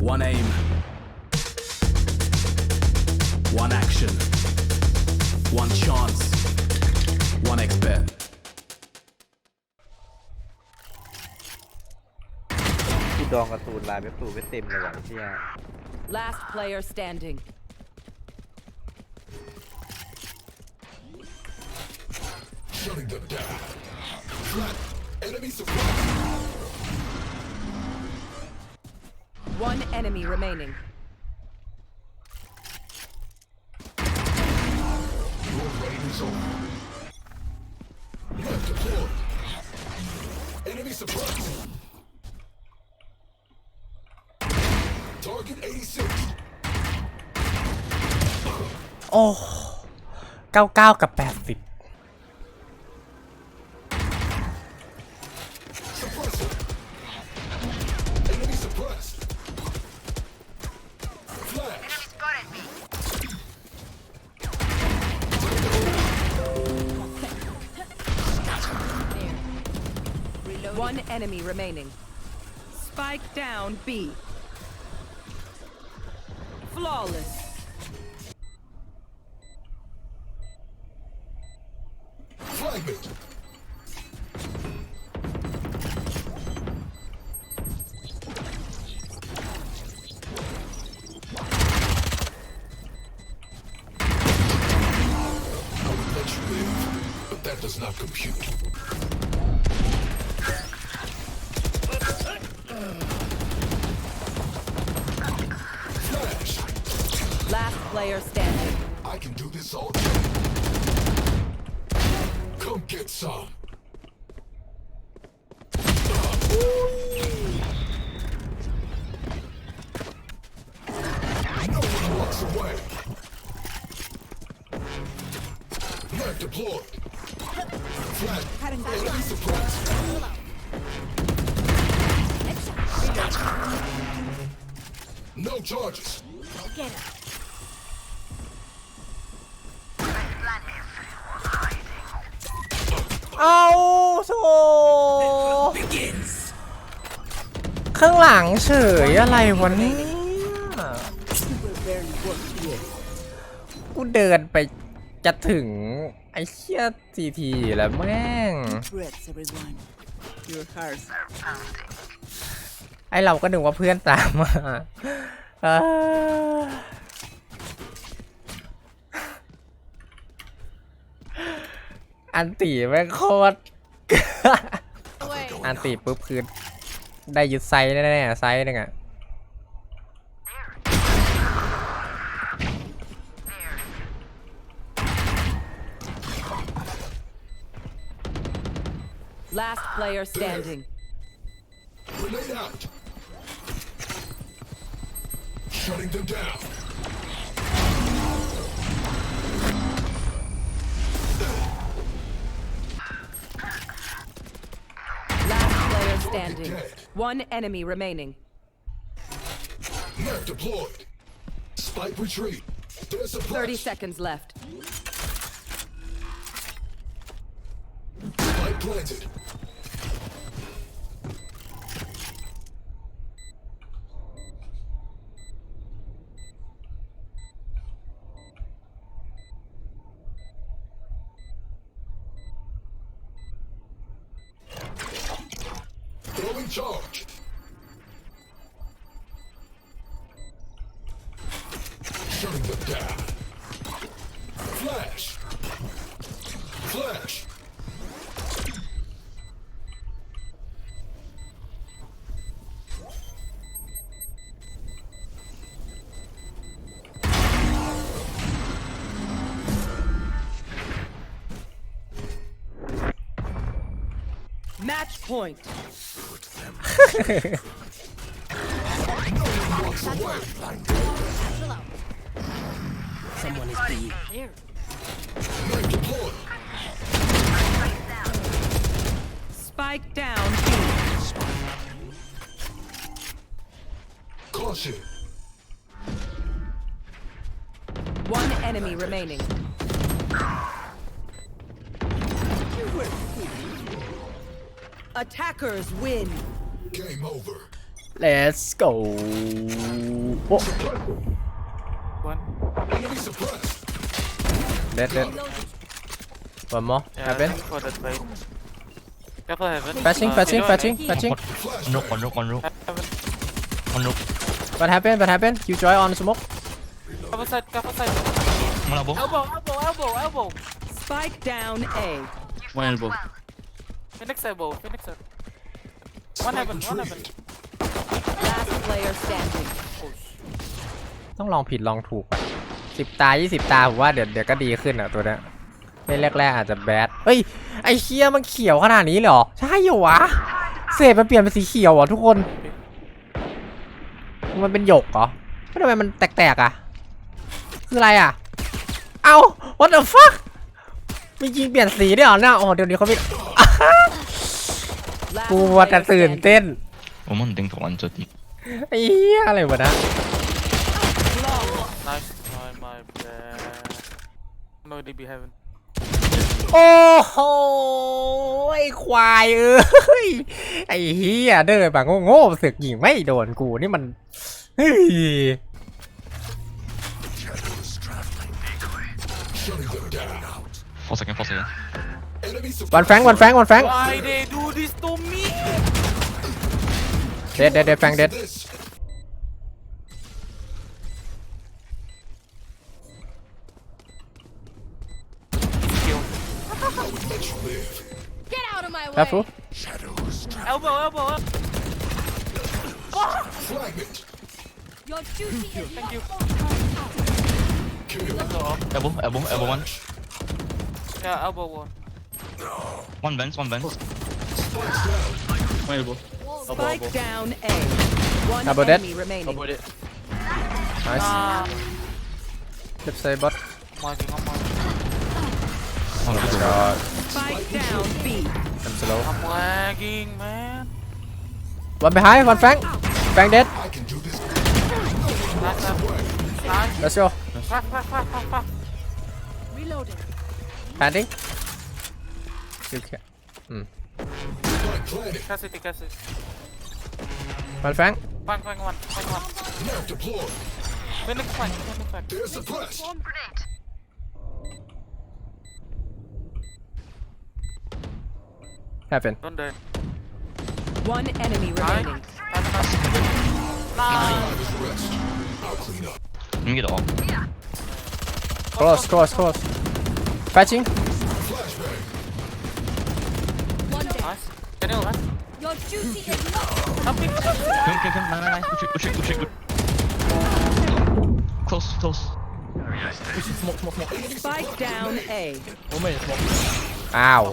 One aim. One action. One chance. One expert. Last player standing. Shutting them down. Flat. Enemy surprise. One enemy remaining. Your raid is over. Left deployed. Enemy suppressed. Target 86. Oh. 99 กับ 80 One enemy remaining. Spike down B. Flawless. Fragment. But that does not compute. Player standing. I can do this all day. Come get some. เอาโถข้างหลังเฉยอะไรวะเนี่ยกูเดินไปจะถึง ไอ้เชี่ยทีทีแล้วแม่ง Breaths, everyone. Your hearts are pounding. ไอเราก็นึกว่าเพื่อนตามมา อ้ออันตีแม่งโคตรอันตีปุ๊บคือได้ยึดไซส์แน่ๆไซส์หนึงอะ Last player standing. Grenade out. Shutting them down. Standing. One enemy remaining. Map deployed. Spike retreat. There's a 30 seconds left. Spike planted. Charge. Shutting them down. Flash. Flash. Match point. Someone is B. There. Spike down Caution. One enemy remaining. Attackers win. Game over. let's go โอ้ One. Enemy suppressed. dead dead one more Yeah, happen thanks for that fight. Careful heaven. flashing Uh, flashing Zero, flashing right? flashing One look, one look, one look, Heaven. one look. what happened what happened you joy on the smoke Cover side, cover side. One elbow. Elbow, elbow, elbow, elbow. Spike down A. One elbow. Phoenix elbow, Phoenix elbow. One heaven, one heaven. Last player standing. Oh, sh- ต้องลองผิดลองถูกอะสิบตายี่สิบตาผมว่าเดี๋ยวเดี๋ยวก็ดีขึ้นอะตัวเนี้ยเล่นแรกๆอาจจะแบดเฮ้ยไอเคียมันเขียวขนาดนี้เลยเหรอ ใช่เหรอวะ เศษมันเปลี่ยนเป็นสีเขียวเหรอทุกคน มันเป็นหยกเหรอไม่ทำไมมันแตกๆอะ คืออะไรอะ เอ้า what the fuck มียิงเปลี่ยนสีด้วยเหรอเนี่ยอ๋อเดี๋ยวนี้เขาไม่ กูมัวจะตื่นเต้นโอ้오만 땡도 완전히 ไอ้เฮียอะไรวะนะโอ้โหไอ้ควายเอ้ยไอ้เฮียเด้อปะโง่โง่ๆเสือกยิงไม่โดนกูนี่มันเฮ้ยอสเ퍼석해 One Frank, one Frank, one Frank. Why they do this to me? Dead, dead, dead, Frank, dead. Get out of my way. Careful. Elbow, elbow, elbow. Fragment. Your duty is Thank you. Elbow, elbow, elbow one. Yeah, elbow one. One vents, one vents. Wait Spike down A. One How about enemy remaining. about it. Nice. Ah, Flip side marking, I'm marking. Oh, my God. Spike down B. I'm slow. I'm lagging, man. One behind, one flank. Flank dead. Last time. Let's go. Reloading. Panting. You can. Mm. Kasi, kasi. One fang. One, one, one, one, one. Nav deployed. May nag-fan, may nag-fan. They're suppressed. Heaven. Don't die. One enemy remaining. Nice. I'll clean up. Get off. Close, close, close. Patching. Nice. Can you last? Your duty is not. Up it. Come, come, come. Nine, nine, nine. Push it, push it, push it. Good. Close, close. Smoke, smoke, smoke. Spike down A. Woman, smoke. อ้าว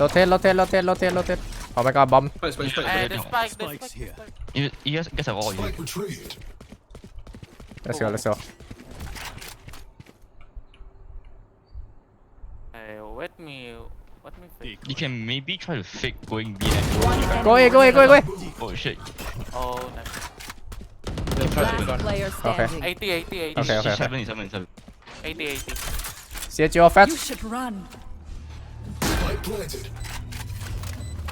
rotate rotate rotate rotate rotate ออกไปก่อนบอม Spike, spike, spike. Eh, the spike, the Spike's spike, here. the spike. You, you guys, guys have all you. Spike retrieved. let's go let's go Hey, wait me, let me fake. You can maybe try to fake going B and go. go away go away go away Oh shit. Oh, nice. Last player standing. 80, 80, 80. Okay, okay, okay. Seven, seven, seven. 80, 80. CHO fast You should run. Spike planted.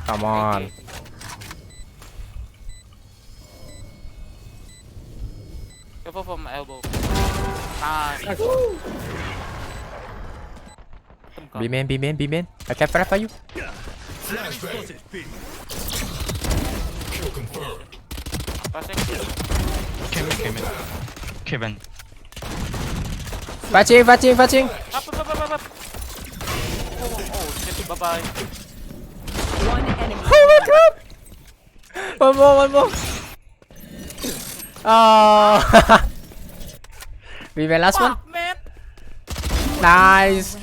come on Careful from my elbow. Nice. B main B main B main I can flash for you Flashbang. Kill confirmed. Passing. Came in, came in. Kevin. flashing flashing flashing Up, up, up, up, up. Oh, oh, shit, bye-bye. One enemy. oh my god one more one more oh B main last one man. nice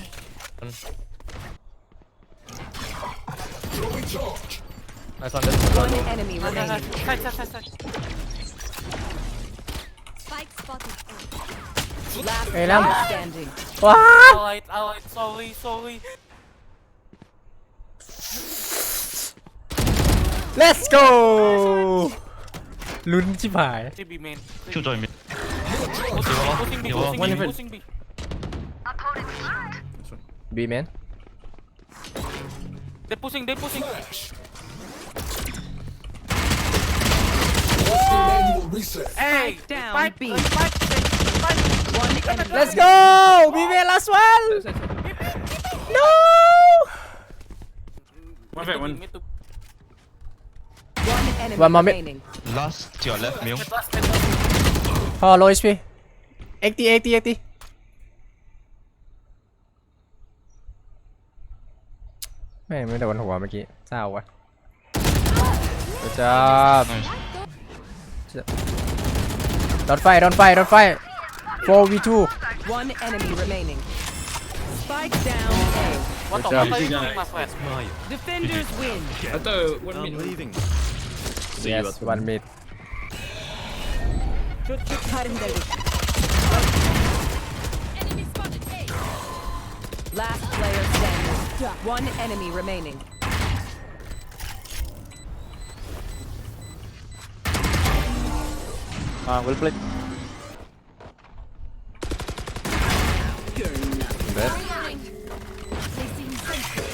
Nice one, that's One enemy remaining. Side, side, side, side. Spike spotted. Last Hey, Lam. player standing. what Alright, alright, sorry, sorry. let's go ลุ้นชิบหาย TB main. Two join me. Pushing B, Yo, pushing one B, event. pushing B. B main They pushing, they pushing. Hey, down, spike, B. uh, spike, spike. One enemy. let's go we win last one no One vet, one. Mid to One enemy One moment. remaining. Last to your left, Mew. mid last, mid last. พอ low HP 80 80 80แม่งไม่โดนหัวเมื่อกี้เศร้าวะ Good job Nice. Don't fight, don't fight, don't fight. 4v2. One enemy remaining. Spike down A. What the fuck are you doing, my friend? Defenders win. Ato, one minute. I leaving. See yes, you at one minute. Last player standing. One enemy remaining. Ah, well played. Reloading. Placing sensor.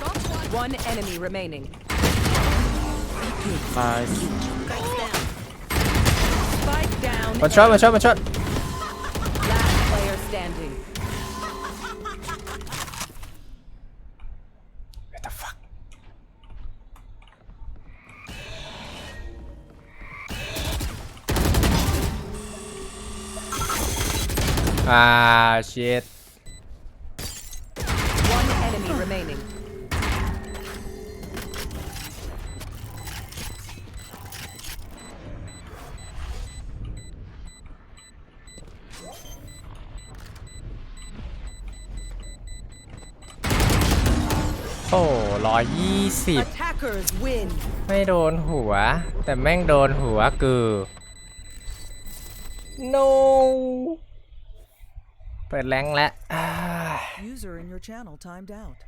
Got one. One enemy remaining. Nice. Spike down. one shot one shot one shot Last player standing. Ah shit One enemy remaining. Oh, โอ้ร้อยยี่สิบ Attackers win. ไม่โดนหัว แต่แม่งโดนหัวกือ no เปิดแรงแล้วอ่า User in your channel timed out.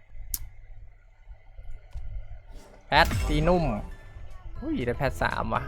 แพทตีนุ่มอุ้ยได้แพทสามว่ะ